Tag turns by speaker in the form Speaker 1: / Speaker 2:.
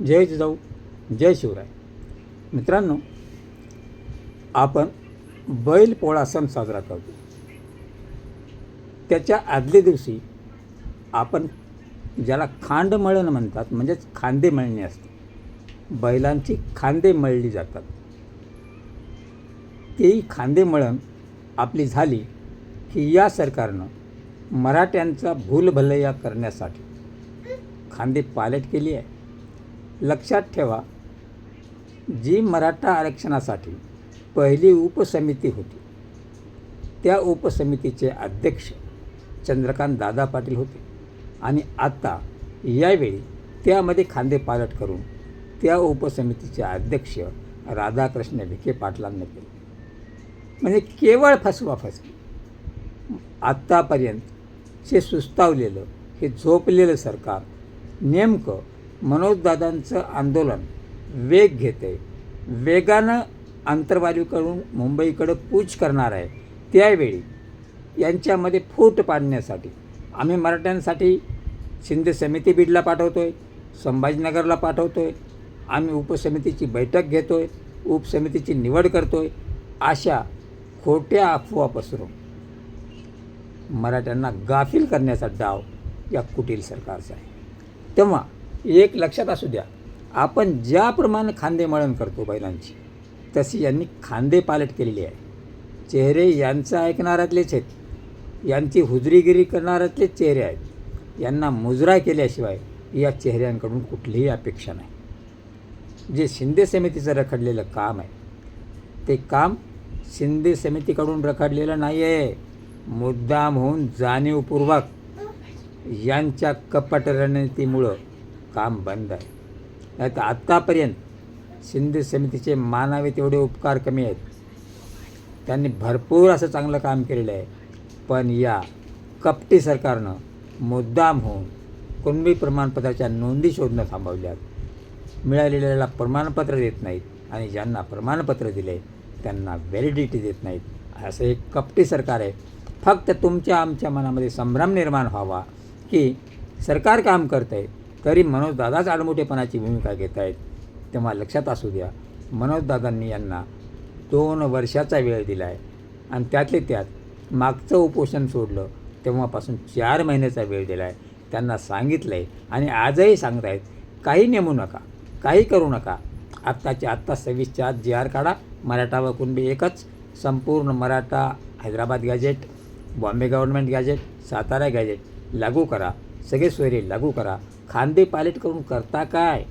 Speaker 1: जय जिजाऊ जय शिवराय. मित्रांनो आपण बैल पोळा सण साजरा करतो. त्याच्या आदल्या दिवशी आपण ज्याला खांड मळण म्हणतात म्हणजेच खांदे मळणी असते बैलांची खांदे मळली जातात. तेही खांदे मळण आपली झाली की या सरकारनं मराठ्यांचा भूलभलैया करण्यासाठी खांदे पालट केली आहे. लक्षात ठेवा जी मराठा आरक्षणासाठी पहिली उपसमिती होती त्या उपसमितीचे अध्यक्ष चंद्रकांत दादा पाटील होते. आणि आता यावेळी त्यामध्ये खांदे पालट करून त्या उपसमितीचे अध्यक्ष राधाकृष्ण विखे पाटलांना केले. म्हणजे केवळ फसवा फसवी आत्तापर्यंत जे सुस्तावलेलं हे झोपलेलं सरकार नेमकं मनोजदादांचं आंदोलन वेग घेते. वेगानं आंतरवालीकडून मुंबईकडं कूच करणार आहे. त्यावेळी यांच्यामध्ये फूट पाडण्यासाठी आम्ही मराठ्यांसाठी शिंदे समिती बीडला पाठवतो आहे संभाजीनगरला पाठवतो आहे आम्ही उपसमितीची बैठक घेतो आहे उपसमितीची निवड करतो आहे अशा खोट्या अफवा पसरून मराठ्यांना गाफील करण्याचा डाव या कुटील सरकारचा आहे. तेव्हा एक लक्षात असू द्या. आपण ज्याप्रमाणे खांदे मळण करतो बैलांची तशी यांनी खांदे पालट केलेली आहे. चेहरे यांचं ऐकणाऱ्यातलेच आहेत. यांची हुजरीगिरी करणाऱ्यातलेच चेहरे आहेत. यांना मुजरा केल्याशिवाय या चेहऱ्यांकडून कुठलीही अपेक्षा नाही. जे शिंदे समितीचं रखडलेलं काम आहे ते काम शिंदे समितीकडून रखडलेलं नाही आहे मुद्दाम होऊन जाणीवपूर्वक यांच्या कपट रणनीतीमुळं काम बंद आहे. नाही तर आत्तापर्यंत शिंदे समितीचे मानावे तेवढे उपकार कमी आहेत. त्यांनी भरपूर असं चांगलं काम केलेलं आहे. पण या कपटी सरकारनं मुद्दाम होऊन कुणबी प्रमाणपत्राच्या नोंदी शोधणं थांबवल्यात. मिळालेल्याला प्रमाणपत्र देत नाहीत आणि ज्यांना प्रमाणपत्र दिले त्यांना व्हॅलिडिटी देत नाहीत. असं एक कपटी सरकार आहे. फक्त तुमच्या आमच्या मनामध्ये संभ्रम निर्माण व्हावा की सरकार काम करत आहे तरी मनोजदादाच आडमुठेपणाची भूमिका घेत आहेत. तेव्हा लक्षात असू द्या मनोजदादांनी यांना दोन वर्षाचा वेळ दिला आहे आणि त्यातले त्यात मागचं उपोषण सोडलं तेव्हापासून चार महिन्याचा वेळ दिला आहे त्यांना सांगितलं आहे आणि आजही सांगत आहेत काही नेमू नका काही करू नका. आत्ताच्या आत्ता सव्वीसच्या आत जी आर काढा मराठा व कुणबी एकच. संपूर्ण Maratha Hyderabad gazette Bombay government gazette Satara gazette लागू करा. सगळे सोयरे लागू करा. खांदे पायलट करून करता काय?